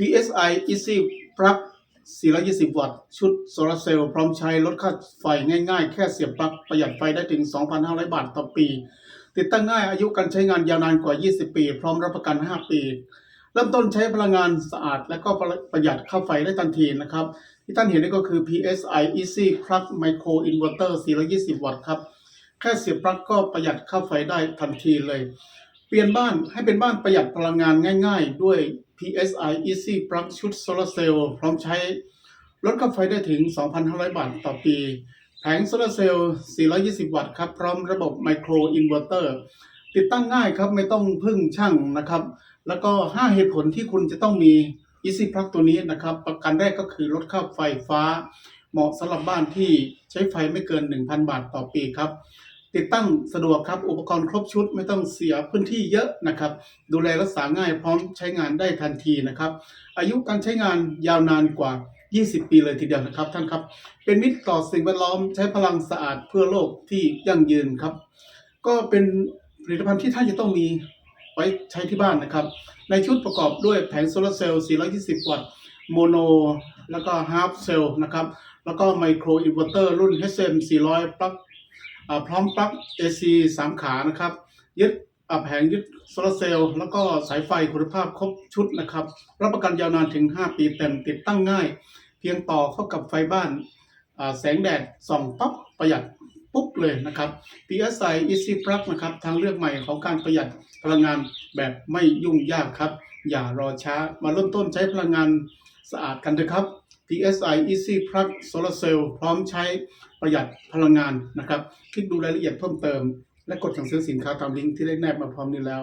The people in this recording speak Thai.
PSI Easy Plug 420 วัตต์ ชุดโซลาร์เซลล์พร้อมใช้ลดค่าไฟง่ายๆ แค่เสียบปลั๊กประหยัดไฟได้ถึง 2,500 บาทต่อปี ติดตั้งง่ายอายุการใช้งานยาวนานกว่า 20 ปี พร้อมรับประกัน 5 ปี เริ่มต้นใช้พลังงานสะอาด และก็ประหยัดค่าไฟได้ทันทีนะครับ ที่ท่านเห็นนี่ก็คือ PSI Easy Plug Micro Inverter 420 วัตต์ครับ แค่เสียบปลั๊กก็ประหยัดค่าไฟได้ทันทีเลย เปลี่ยนบ้านให้เป็นบ้านประหยัดพลังงานง่ายๆ ด้วย PSI Easy Plug ชุดโซลาร์เซลล์พร้อมใช้ลดค่าไฟได้ถึง 2,500 บาทต่อปี แผงโซลาร์เซลล์ 420 วัตต์ครับ พร้อมระบบไมโครอินเวอร์เตอร์ติดตั้งง่ายครับไม่ต้องพึ่งช่างนะครับ แล้วก็ 5 เหตุผลที่คุณจะต้องมี Easy Plug ตัวนี้นะครับ ประกันแรกก็คือลดค่าไฟฟ้า เหมาะสำหรับบ้านที่ใช้ไฟไม่เกิน 1,000 บาทต่อปีครับ ติดตั้งสะดวกครับอุปกรณ์ครบชุดไม่ต้องเสียพื้นที่เยอะนะครับ ดูแลรักษาง่ายพร้อมใช้งานได้ทันทีนะครับ อายุการใช้งานยาวนานกว่า 20 ปีเลยทีเดียวนะครับท่านครับ เป็นมิตรต่อสิ่งแวดล้อมใช้พลังสะอาดเพื่อโลกที่ยั่งยืนครับ ก็เป็นผลิตภัณฑ์ที่ท่านจะต้องมีไว้ใช้ที่บ้านนะครับ ในชุดประกอบด้วยแผงโซลาร์เซลล์ 420 วัตต์โมโน แล้วก็ฮาร์ฟเซลล์นะครับ แล้วก็ไมโครอินเวอร์เตอร์รุ่น HM 400 ปลั๊ก พร้อมปลั๊ก AC 3ขานะครับ ยึดอ่าแผงยึดโซลาร์เซลล์แล้วก็สายไฟคุณภาพครบชุดนะครับ รับประกันยาวนานถึง 5 ปีเต็มติดตั้งง่าย เพียงต่อเข้ากับไฟบ้านอ่าแสงแดดส่องปั๊บประหยัดปุ๊บเลยนะครับ PSI Easy Plug นะครับทางเลือกใหม่ของการประหยัดพลังงานแบบไม่ยุ่งยากครับ อย่ารอช้ามาเริ่มต้นใช้พลังงาน สะอาดกันเถอะครับ PSI Easy Plug Solar Cell พร้อมใช้ประหยัดพลังงานนะครับ คลิกดูรายละเอียดเพิ่มเติม และกดสั่งซื้อสินค้าตามลิงก์ที่ได้แนบมาพร้อมนี้แล้ว